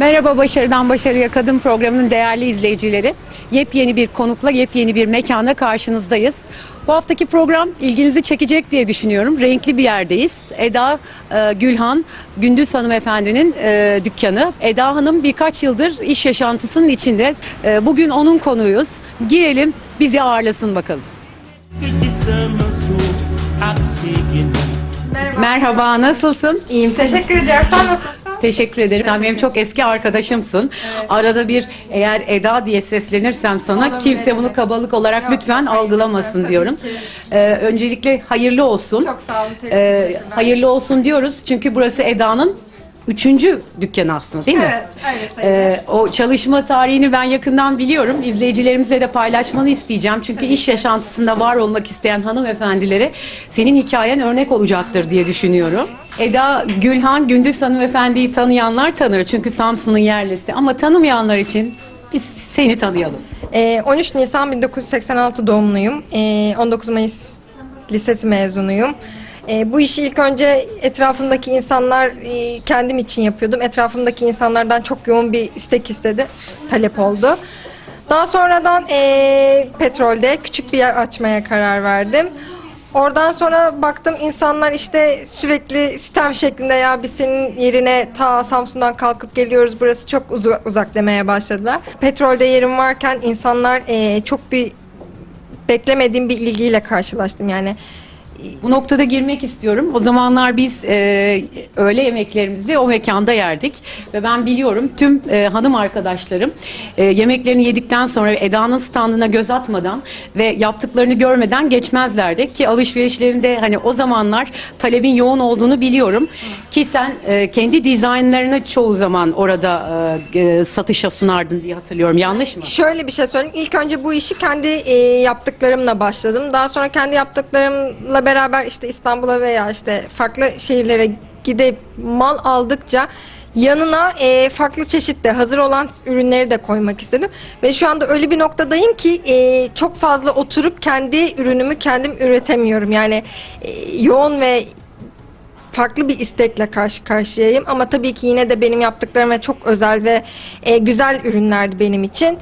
Merhaba Başarıdan Başarıya Kadın programının değerli izleyicileri. Yepyeni bir konukla, yepyeni bir mekanda karşınızdayız. Bu haftaki program ilginizi çekecek diye düşünüyorum. Renkli bir yerdeyiz. Eda e, Gülhan, Gündüz Hanımefendi'nin e, dükkanı. Eda Hanım birkaç yıldır iş yaşantısının içinde. E, bugün onun konuğuyuz. Girelim, bizi ağırlasın bakalım. Merhaba. Merhaba, nasılsın? İyiyim, teşekkür ediyorum. Sen nasılsın? Teşekkür ederim. Sen benim çok eski arkadaşımsın. Arada bir eğer Eda diye seslenirsem sana Olur, kimse bunu kabalık olarak Yok, lütfen hayır, algılamasın tabii diyorum. ki. Ee, öncelikle hayırlı olsun. Çok sağ olun, Ee, hayırlı olsun diyoruz çünkü burası Eda'nın üçüncü dükkanı aslında değil mi? Evet, öyle sayılır. Ee, o çalışma tarihini ben yakından biliyorum. İzleyicilerimize de paylaşmanı isteyeceğim. Çünkü iş yaşantısında var olmak isteyen hanımefendilere senin hikayen örnek olacaktır diye düşünüyorum. Eda Gülhan Gündüz hanımefendiyi tanıyanlar tanır. Çünkü Samsun'un yerlisi. Ama tanımayanlar için biz seni tanıyalım. Ee, 13 Nisan 1986 doğumluyum. Ee, 19 Mayıs Lisesi mezunuyum. Ee, bu işi ilk önce etrafımdaki insanlar e, kendim için yapıyordum. Etrafımdaki insanlardan çok yoğun bir istek istedi, talep oldu. Daha sonradan e, petrolde küçük bir yer açmaya karar verdim. Oradan sonra baktım insanlar işte sürekli sistem şeklinde ya biz senin yerine ta Samsun'dan kalkıp geliyoruz burası çok uzak, uzak demeye başladılar. Petrolde yerim varken insanlar e, çok bir beklemediğim bir ilgiyle karşılaştım yani. Bu noktada girmek istiyorum. O zamanlar biz e, öğle yemeklerimizi o mekanda yerdik ve ben biliyorum tüm e, hanım arkadaşlarım e, yemeklerini yedikten sonra Eda'nın standına göz atmadan ve yaptıklarını görmeden geçmezlerdi ki alışverişlerinde hani o zamanlar talebin yoğun olduğunu biliyorum ki sen e, kendi dizaynlarını çoğu zaman orada e, e, satışa sunardın diye hatırlıyorum. Yanlış mı? Şöyle bir şey söyleyeyim. İlk önce bu işi kendi e, yaptıklarımla başladım. Daha sonra kendi yaptıklarımla beraber işte İstanbul'a veya işte farklı şehirlere gidip mal aldıkça yanına e, farklı çeşitte hazır olan ürünleri de koymak istedim. Ve şu anda öyle bir noktadayım ki e, çok fazla oturup kendi ürünümü kendim üretemiyorum. Yani e, yoğun ve farklı bir istekle karşı karşıyayım ama tabii ki yine de benim yaptıklarım ve çok özel ve e, güzel ürünlerdi benim için.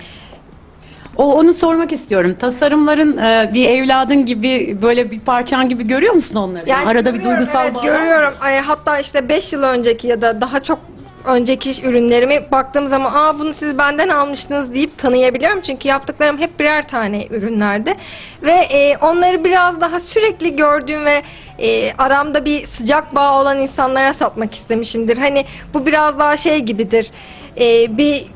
O onu sormak istiyorum. Tasarımların e, bir evladın gibi böyle bir parçan gibi görüyor musun onları? Arada bir duygusal evet, bağ görüyorum. Ay, hatta işte 5 yıl önceki ya da daha çok önceki ürünlerimi baktığım zaman aa bunu siz benden almıştınız deyip tanıyabiliyorum. Çünkü yaptıklarım hep birer tane ürünlerdi. Ve e, onları biraz daha sürekli gördüğüm ve e, aramda bir sıcak bağ olan insanlara satmak istemişimdir. Hani bu biraz daha şey gibidir. E, bir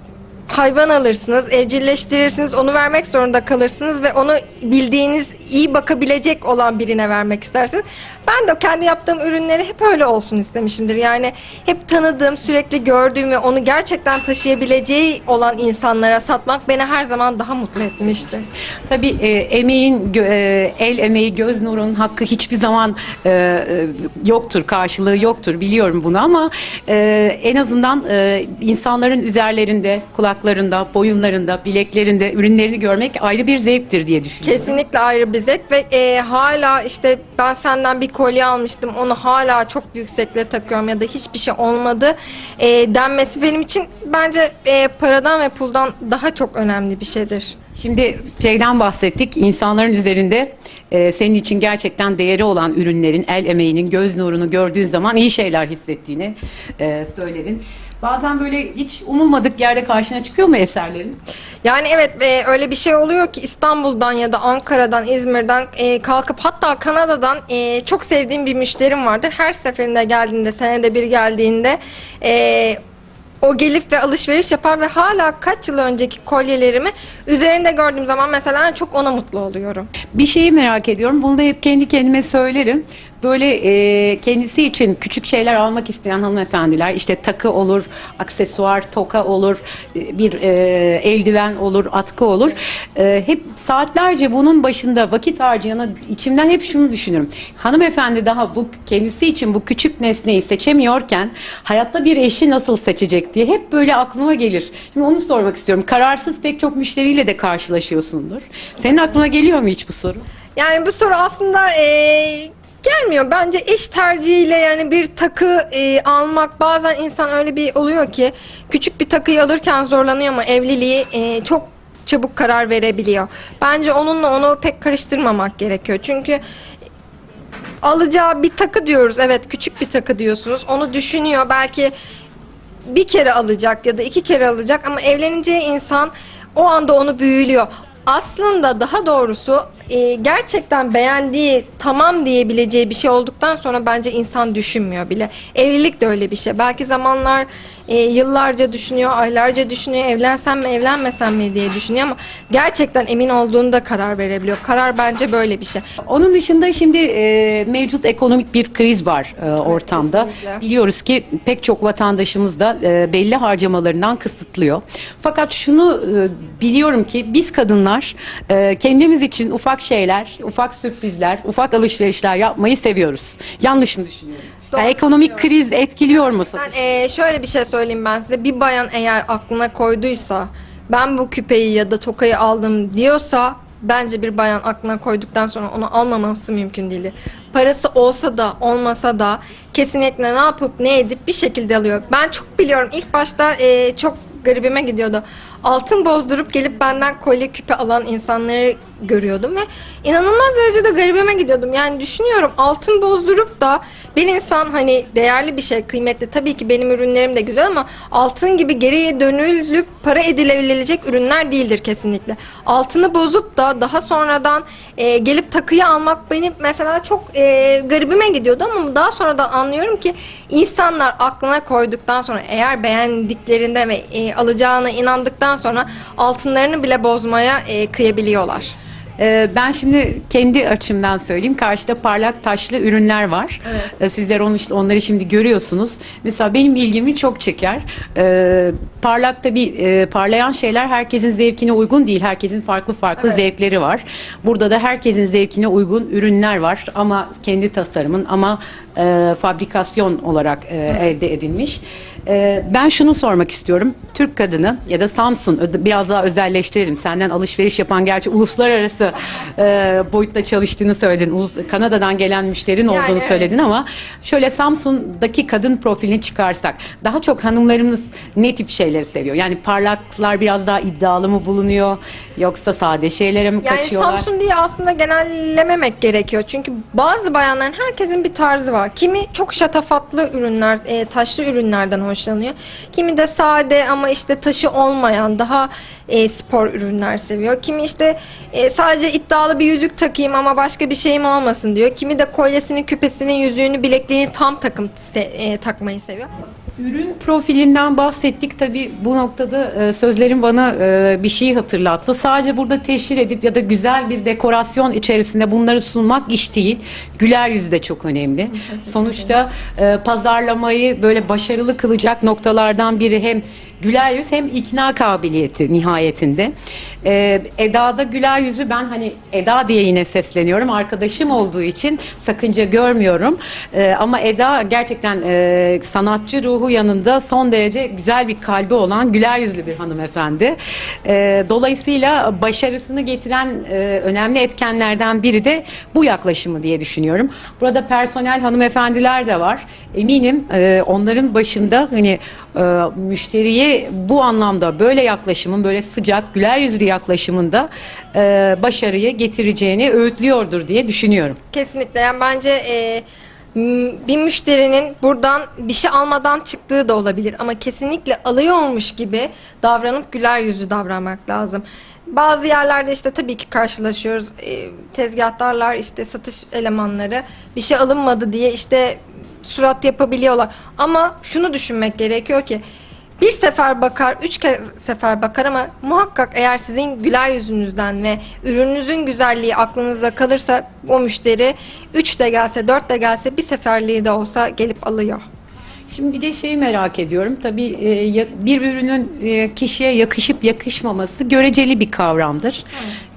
hayvan alırsınız, evcilleştirirsiniz, onu vermek zorunda kalırsınız ve onu bildiğiniz, iyi bakabilecek olan birine vermek istersiniz. Ben de kendi yaptığım ürünleri hep öyle olsun istemişimdir. Yani hep tanıdığım, sürekli gördüğüm ve onu gerçekten taşıyabileceği olan insanlara satmak beni her zaman daha mutlu etmişti. Tabii e, emeğin, e, el emeği, göz nurun hakkı hiçbir zaman e, e, yoktur, karşılığı yoktur. Biliyorum bunu ama e, en azından e, insanların üzerlerinde, kulaklarında, boyunlarında, bileklerinde ürünlerini görmek ayrı bir zevktir diye düşünüyorum. Kesinlikle ayrı bir zevk ve e, hala işte ben senden bir kolye almıştım onu hala çok büyük zevkle takıyorum ya da hiçbir şey olmadı e, denmesi benim için bence e, paradan ve puldan daha çok önemli bir şeydir. Şimdi şeyden bahsettik. İnsanların üzerinde e, senin için gerçekten değeri olan ürünlerin, el emeğinin, göz nurunu gördüğün zaman iyi şeyler hissettiğini e, söyledin. Bazen böyle hiç umulmadık yerde karşına çıkıyor mu eserlerin? Yani evet e, öyle bir şey oluyor ki İstanbul'dan ya da Ankara'dan, İzmir'den e, kalkıp hatta Kanada'dan e, çok sevdiğim bir müşterim vardır. Her seferinde geldiğinde, senede bir geldiğinde e, o gelip ve alışveriş yapar ve hala kaç yıl önceki kolyelerimi üzerinde gördüğüm zaman mesela çok ona mutlu oluyorum. Bir şeyi merak ediyorum. Bunu da hep kendi kendime söylerim. Böyle e, kendisi için küçük şeyler almak isteyen hanımefendiler işte takı olur, aksesuar, toka olur, e, bir e, eldiven olur, atkı olur. E, hep saatlerce bunun başında vakit harcayanı içimden hep şunu düşünürüm. Hanımefendi daha bu kendisi için bu küçük nesneyi seçemiyorken hayatta bir eşi nasıl seçecek diye hep böyle aklıma gelir. Şimdi onu sormak istiyorum. Kararsız pek çok müşteriyle de karşılaşıyorsundur. Senin aklına geliyor mu hiç bu soru? Yani bu soru aslında e, Gelmiyor. Bence eş tercihiyle yani bir takı e, almak bazen insan öyle bir oluyor ki küçük bir takıyı alırken zorlanıyor ama evliliği e, çok çabuk karar verebiliyor. Bence onunla onu pek karıştırmamak gerekiyor. Çünkü alacağı bir takı diyoruz. Evet küçük bir takı diyorsunuz. Onu düşünüyor. Belki bir kere alacak ya da iki kere alacak ama evleneceği insan o anda onu büyülüyor. Aslında daha doğrusu e, gerçekten beğendiği, tamam diyebileceği bir şey olduktan sonra bence insan düşünmüyor bile. Evlilik de öyle bir şey. Belki zamanlar e, yıllarca düşünüyor, aylarca düşünüyor, evlensem mi, evlenmesem mi diye düşünüyor ama gerçekten emin olduğunda karar verebiliyor. Karar bence böyle bir şey. Onun dışında şimdi e, mevcut ekonomik bir kriz var e, ortamda. kesinlikle. Biliyoruz ki pek çok vatandaşımız da e, belli harcamalarından kısıtlıyor. Fakat şunu e, biliyorum ki biz kadınlar e, kendimiz için ufak şeyler, ufak sürprizler, ufak alışverişler yapmayı seviyoruz. Yanlış mı düşünüyorum? Yani ekonomik kriz etkiliyor mu Ben satış? eee, şöyle bir şey söyleyeyim ben size. Bir bayan eğer aklına koyduysa ben bu küpeyi ya da tokayı aldım diyorsa bence bir bayan aklına koyduktan sonra onu almaması mümkün değil. Parası olsa da olmasa da kesinlikle ne yapıp ne edip bir şekilde alıyor. Ben çok biliyorum ilk başta eee, çok garibime gidiyordu. Altın bozdurup gelip benden kolye küpe alan insanları görüyordum ve inanılmaz derecede garibime gidiyordum. Yani düşünüyorum altın bozdurup da bir insan hani değerli bir şey, kıymetli. Tabii ki benim ürünlerim de güzel ama altın gibi geriye dönülüp para edilebilecek ürünler değildir kesinlikle. Altını bozup da daha sonradan e, gelip takıyı almak benim mesela çok e, garibime gidiyordu ama daha sonradan anlıyorum ki insanlar aklına koyduktan sonra eğer beğendiklerinde ve e, alacağına inandıktan sonra altınlarını bile bozmaya e, kıyabiliyorlar. Ee, Ben şimdi kendi açımdan söyleyeyim. Karşıda parlak taşlı ürünler var. Ee, Sizler onu, onları şimdi görüyorsunuz. Mesela benim ilgimi çok çeker. Ee, parlak tabii e, parlayan şeyler herkesin zevkine uygun değil. Herkesin farklı farklı Evet. zevkleri var. Burada da herkesin zevkine uygun ürünler var. Ama kendi tasarımın ama e, fabrikasyon olarak e, elde edilmiş. E, ben şunu sormak istiyorum. Türk kadını ya da Samsun biraz daha özelleştirelim. Senden alışveriş yapan gerçi uluslararası e, boyutta çalıştığını söyledin. Ulus, Kanada'dan gelen müşterin Yani olduğunu evet. söyledin ama şöyle Samsun'daki kadın profilini çıkarsak daha çok hanımlarımız ne tip şeyleri seviyor? Yani parlaklar biraz daha iddialı mı bulunuyor yoksa sade şeylere mi Yani kaçıyorlar? Samsun diye aslında genellememek gerekiyor. Çünkü bazı bayanların herkesin bir tarzı var. Kimi çok şatafatlı ürünler, e, taşlı ürünlerden hoşlanıyor. Kimi de sade ama işte taşı olmayan daha e, spor ürünler seviyor. Kimi işte e, sadece iddialı bir yüzük takayım ama başka bir şeyim olmasın diyor. Kimi de kolyesini, küpesini, yüzüğünü, bilekliğini tam takım e, takmayı seviyor. Ürün profilinden bahsettik. Tabii bu noktada e, sözlerin bana e, bir şey hatırlattı. Sadece burada teşhir edip ya da güzel bir dekorasyon içerisinde bunları sunmak iş değil. Güler yüzü de çok önemli. Sonuçta e, pazarlamayı böyle başarılı kılacak noktalardan biri hem güler yüz hem ikna kabiliyeti nihayetinde. E, Eda'da güler yüzü ben hani Eda diye yine sesleniyorum. Arkadaşım olduğu için sakınca görmüyorum. E, ama Eda gerçekten e, sanatçı ruhu yanında son derece güzel bir kalbi olan güler yüzlü bir hanımefendi. E, dolayısıyla başarısını getiren e, önemli etkenlerden biri de bu yaklaşımı diye düşünüyorum. Burada personel hanımefendiler de var. Eminim e, onların başında hani e, müşteriye bu anlamda böyle yaklaşımın böyle sıcak güler yüzlü yaklaşımında e, başarıyı getireceğini öğütlüyordur diye düşünüyorum. Kesinlikle yani bence e, bir müşterinin buradan bir şey almadan çıktığı da olabilir ama kesinlikle alıyormuş gibi davranıp güler yüzlü davranmak lazım. Bazı yerlerde işte tabii ki karşılaşıyoruz e, tezgahtarlar işte satış elemanları bir şey alınmadı diye işte surat yapabiliyorlar ama şunu düşünmek gerekiyor ki bir sefer bakar, üç sefer bakar ama muhakkak eğer sizin güler yüzünüzden ve ürününüzün güzelliği aklınıza kalırsa o müşteri üç de gelse, dört de gelse bir seferliği de olsa gelip alıyor. Şimdi bir de şeyi merak ediyorum. Tabii e, bir ürünün e, kişiye yakışıp yakışmaması göreceli bir kavramdır.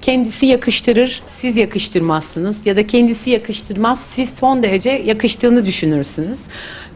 Kendisi yakıştırır, siz yakıştırmazsınız ya da kendisi yakıştırmaz, siz son derece yakıştığını düşünürsünüz.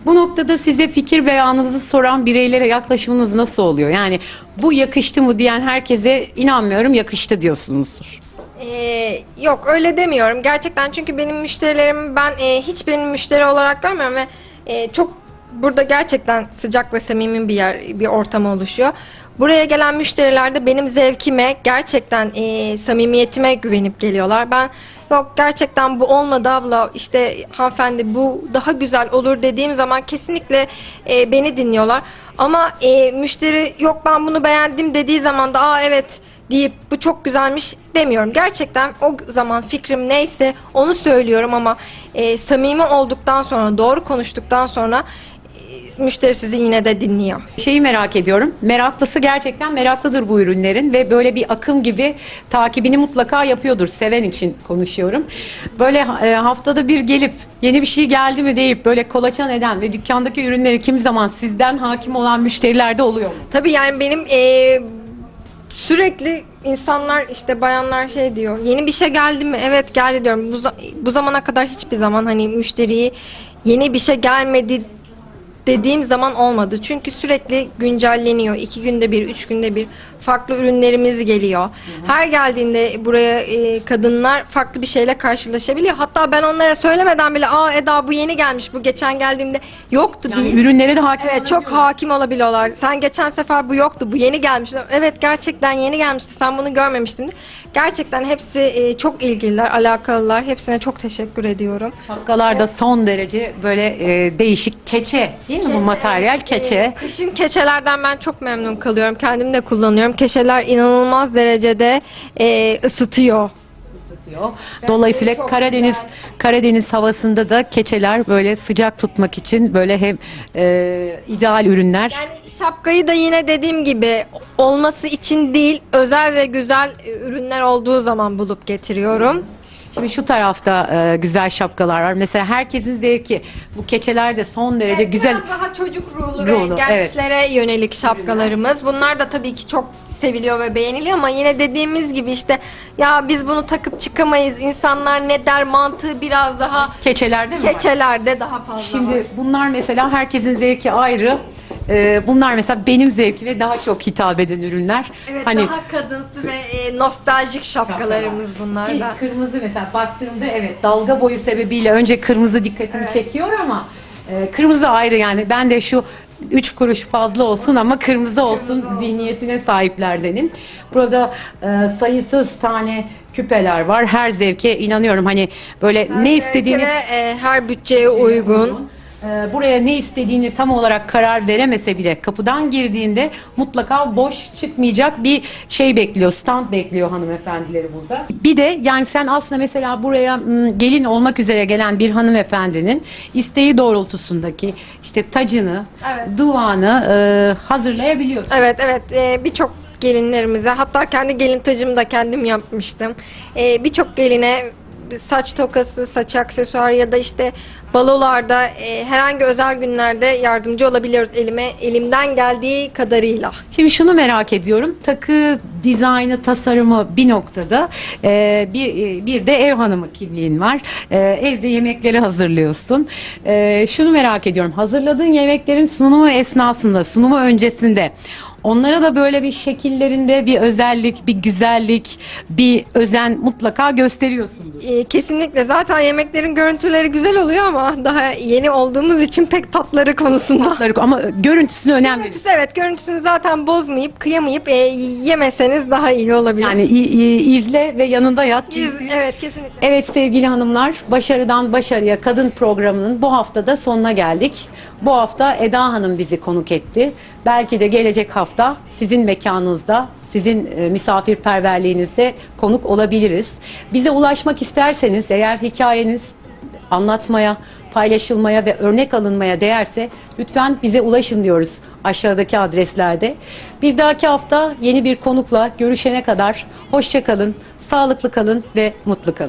Bu noktada size fikir beyanınızı soran bireylere yaklaşımınız nasıl oluyor? Yani bu yakıştı mı diyen herkese inanmıyorum yakıştı diyorsunuzdur. Ee, yok öyle demiyorum. Gerçekten çünkü benim müşterilerim ben e, hiç benim müşteri olarak görmüyorum ve e, çok burada gerçekten sıcak ve samimi bir yer, bir ortam oluşuyor. Buraya gelen müşteriler de benim zevkime, gerçekten e, samimiyetime güvenip geliyorlar. Ben yok gerçekten bu olmadı abla işte hanımefendi bu daha güzel olur dediğim zaman kesinlikle e, beni dinliyorlar. Ama e, müşteri yok ben bunu beğendim dediği zaman da aa evet deyip bu çok güzelmiş demiyorum. Gerçekten o zaman fikrim neyse onu söylüyorum ama e, samimi olduktan sonra, doğru konuştuktan sonra müşteri sizi yine de dinliyor. Şeyi merak ediyorum. Meraklısı gerçekten meraklıdır bu ürünlerin ve böyle bir akım gibi takibini mutlaka yapıyordur. Seven için konuşuyorum. Böyle e, haftada bir gelip yeni bir şey geldi mi deyip böyle kolaçan eden ve dükkandaki ürünleri kimi zaman sizden hakim olan müşteriler de oluyor mu? Tabii yani benim e, sürekli insanlar işte bayanlar şey diyor. Yeni bir şey geldi mi? Evet geldi diyorum. Bu, bu zamana kadar hiçbir zaman hani müşteriyi yeni bir şey gelmedi dediğim zaman olmadı. Çünkü sürekli güncelleniyor. İki günde bir, üç günde bir farklı ürünlerimiz geliyor. Her geldiğinde buraya e, kadınlar farklı bir şeyle karşılaşabiliyor. Hatta ben onlara söylemeden bile aa Eda bu yeni gelmiş, bu geçen geldiğimde yoktu Yani diye. ürünlere de hakim Evet çok hakim olabiliyorlar. Sen geçen sefer bu yoktu, bu yeni gelmiş. Evet gerçekten yeni gelmişti. Sen bunu görmemiştin. Gerçekten hepsi e, çok ilgililer, alakalılar. Hepsine çok teşekkür ediyorum. Şapkalar da son derece böyle e, değişik keçe değil mi bu materyal keçe? e, kışın keçelerden ben çok memnun kalıyorum. Kendim de kullanıyorum. Keçeler inanılmaz derecede e, ısıtıyor. ısıtıyor. Dolayısıyla çok Karadeniz güzel. Karadeniz havasında da keçeler böyle sıcak tutmak için böyle hem e, ideal ürünler. Yani şapkayı da yine dediğim gibi olması için değil, özel ve güzel e, ürünler olduğu zaman bulup getiriyorum. Şimdi şu tarafta e, güzel şapkalar var. Mesela herkesin zevki. Bu keçeler de son derece Evet, güzel. Biraz daha çocuk ruhlu, Ruhlu, ve gençlere yönelik şapkalarımız. Bunlar da tabii ki çok seviliyor ve beğeniliyor ama yine dediğimiz gibi işte ya biz bunu takıp çıkamayız. İnsanlar ne der mantığı biraz daha Keçelerde mi var? keçelerde daha fazla var. Şimdi bunlar mesela herkesin zevki ayrı. E, bunlar mesela benim zevkime daha çok hitap eden ürünler. Evet hani daha kadınsı ve e, nostaljik şapkalarımız bunlar Ki da. kırmızı mesela baktığımda evet dalga boyu sebebiyle önce kırmızı dikkatimi Evet. çekiyor ama e, kırmızı ayrı yani ben de şu üç kuruş fazla olsun ama kırmızı olsun zihniyetine sahiplerdenim. Burada e, sayısız tane küpeler var. Her zevke inanıyorum. Hani böyle Her ne istediğini ve, e, her bütçeye uygun. Ee, buraya ne istediğini tam olarak karar veremese bile kapıdan girdiğinde mutlaka boş çıkmayacak bir şey bekliyor, stand bekliyor hanımefendileri burada. Bir de yani sen aslında mesela buraya gelin olmak üzere gelen bir hanımefendinin isteği doğrultusundaki işte tacını, Evet. duvağını e, hazırlayabiliyorsun. Evet evet e, birçok gelinlerimize hatta kendi gelin tacımı da kendim yapmıştım. E, birçok geline saç tokası, saç aksesuarı ya da işte balolarda e, herhangi özel günlerde yardımcı olabiliyoruz elime elimden geldiği kadarıyla. Şimdi şunu merak ediyorum. Takı dizaynı, tasarımı bir noktada e, bir, e, bir de ev hanımı kimliğin var. E, evde yemekleri hazırlıyorsun. E, şunu merak ediyorum. Hazırladığın yemeklerin sunumu esnasında, sunumu öncesinde onlara da böyle bir şekillerinde bir özellik, bir güzellik, bir özen mutlaka gösteriyorsundur. E, kesinlikle zaten yemeklerin görüntüleri güzel oluyor ama daha yeni olduğumuz için pek tatları konusunda. Ama görüntüsünü önemli. Görüntüsü evet görüntüsünü zaten bozmayıp kıyamayıp e, yemeseniz daha iyi olabilir. Yani izle ve yanında yat. İz- evet kesinlikle. Evet sevgili hanımlar, Başarıdan Başarıya Kadın programının bu haftada sonuna geldik. Bu hafta Eda Hanım bizi konuk etti. Belki de gelecek hafta sizin mekanınızda, sizin e, misafirperverliğinizde konuk olabiliriz. Bize ulaşmak isterseniz eğer hikayeniz anlatmaya, paylaşılmaya ve örnek alınmaya değerse lütfen bize ulaşın diyoruz aşağıdaki adreslerde. Bir dahaki hafta yeni bir konukla görüşene kadar hoşça kalın, sağlıklı kalın ve mutlu kalın.